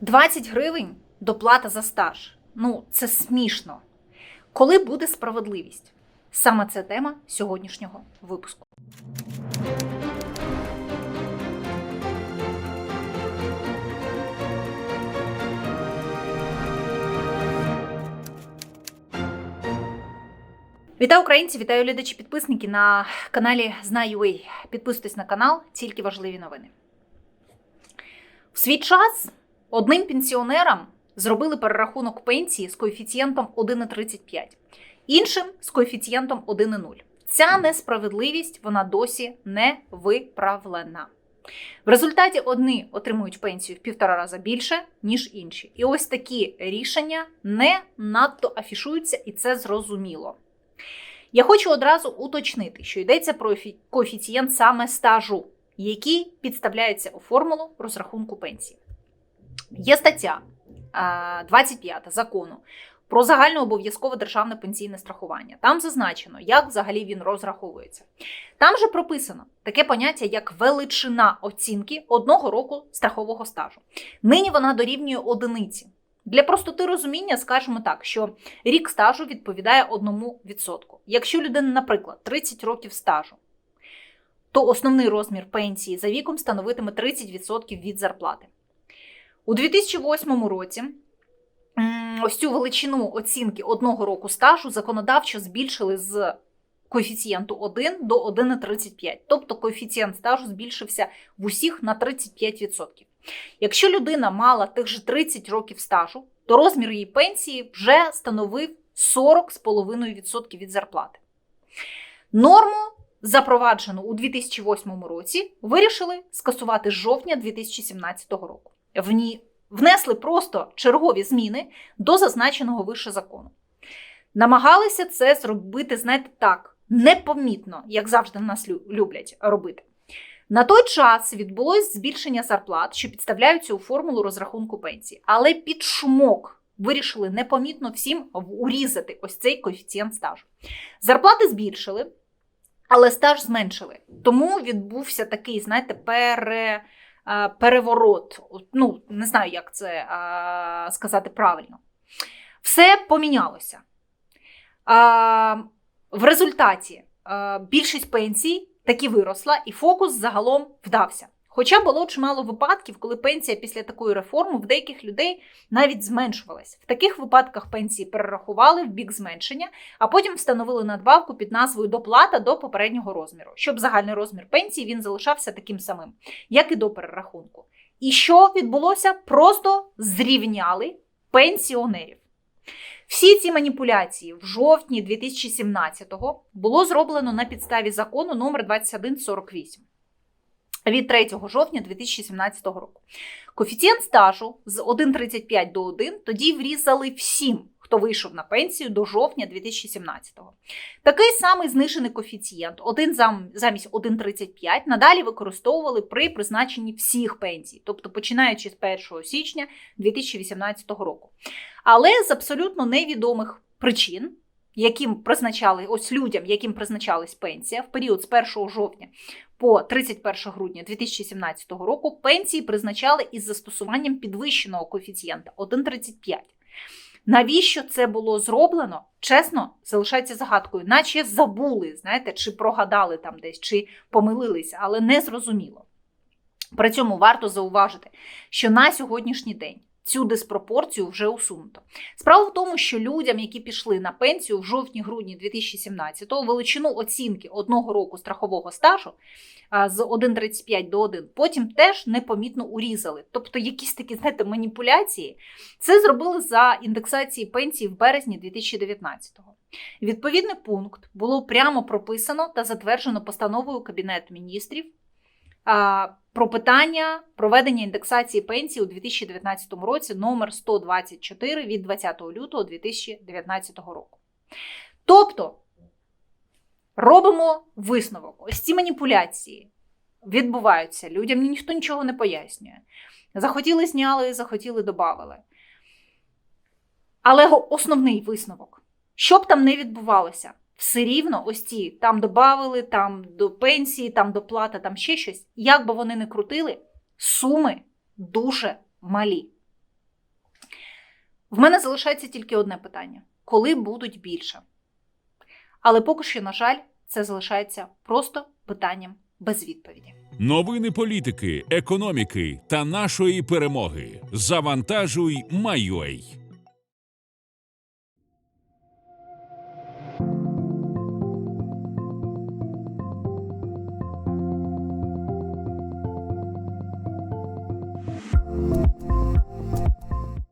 20 гривень доплата за стаж. Ну, це смішно. Коли буде справедливість? Саме це тема сьогоднішнього випуску. Вітаю українці, вітаю глядачі підписники на каналі Знаю.ua. Підписуйтесь на канал, тільки важливі новини. В свій час одним пенсіонерам зробили перерахунок пенсії з коефіцієнтом 1,35, іншим з коефіцієнтом 1,0. Ця несправедливість вона досі не виправлена. В результаті одні отримують пенсію в півтора рази більше, ніж інші. І ось такі рішення не надто афішуються, і це зрозуміло. Я хочу одразу уточнити, що йдеться про коефіцієнт саме стажу, який підставляється у формулу розрахунку пенсії. Є стаття а, 25 закону про загальнообов'язкове державне пенсійне страхування. Там зазначено, як взагалі він розраховується. Там же прописано таке поняття, як величина оцінки одного року страхового стажу. Нині вона дорівнює одиниці. Для простоти розуміння скажемо так, що рік стажу відповідає 1%. Якщо людина, наприклад, 30 років стажу, то основний розмір пенсії за віком становитиме 30% від зарплати. У 2008 році ось цю величину оцінки одного року стажу законодавчо збільшили з коефіцієнту 1 до 1,35. Тобто коефіцієнт стажу збільшився в усіх на 35%. Якщо людина мала тих же 30 років стажу, то розмір її пенсії вже становив 40,5% від зарплати. Норму, запроваджену у 2008 році, вирішили скасувати з жовтня 2017 року. В ній внесли просто чергові зміни до зазначеного вище закону. Намагалися це зробити, знаєте, так, непомітно, як завжди нас люблять робити. На той час відбулось збільшення зарплат, що підставляються у формулу розрахунку пенсії, але під шумок вирішили непомітно всім урізати ось цей коефіцієнт стажу. Зарплати збільшили, але стаж зменшили. Тому відбувся такий, знаєте, пере, переворот. Ну, не знаю, як це е, сказати правильно. Все помінялося. В результаті більшість пенсій таки виросла, і фокус загалом вдався. Хоча було чимало випадків, коли пенсія після такої реформи в деяких людей навіть зменшувалась. В таких випадках пенсії перерахували в бік зменшення, а потім встановили надбавку під назвою доплата до попереднього розміру, щоб загальний розмір пенсії він залишався таким самим, як і до перерахунку. І що відбулося? Просто зрівняли пенсіонерів. Всі ці маніпуляції в жовтні 2017-го було зроблено на підставі закону номер 2148 від 3 жовтня 2017 року. Коефіцієнт стажу з 1,35 до 1 тоді врізали всім, хто вийшов на пенсію до жовтня 2017-го. Такий самий знижений коефіцієнт 1 замість 1,35 надалі використовували при призначенні всіх пенсій, тобто починаючи з 1 січня 2018 року. Але з абсолютно невідомих причин, яким призначали ось людям, яким призначалась пенсія в період з 1 жовтня по 31 грудня 2017 року, пенсії призначали із застосуванням підвищеного коефіцієнта 1,35. Навіщо це було зроблено? Чесно, залишається загадкою, наче забули, знаєте, чи прогадали там десь, чи помилилися, але не зрозуміло. При цьому варто зауважити, що на сьогоднішній день цю диспропорцію вже усунуто. Справа в тому, що людям, які пішли на пенсію в жовтні-грудні 2017-го, величину оцінки одного року страхового стажу з 1,35 до 1, потім теж непомітно урізали. Тобто якісь такі, знаєте, маніпуляції. Це зробили за індексації пенсії в березні 2019-го. Відповідний пункт було прямо прописано та затверджено постановою Кабінету міністрів про питання проведення індексації пенсії у 2019 році номер 124 від 20 лютого 2019 року. Тобто робимо висновок. Ось ці маніпуляції відбуваються. Людям ніхто нічого не пояснює. Захотіли, зняли, захотіли, додали. Але основний висновок, що б там не відбувалося, все рівно ось ці там додали, там до пенсії, там доплата, там ще щось. Як би вони не крутили, суми дуже малі. В мене залишається тільки одне питання: коли будуть більше? Але поки що, на жаль, це залишається просто питанням без відповіді. Новини політики, економіки та нашої перемоги. Завантажуй, майой.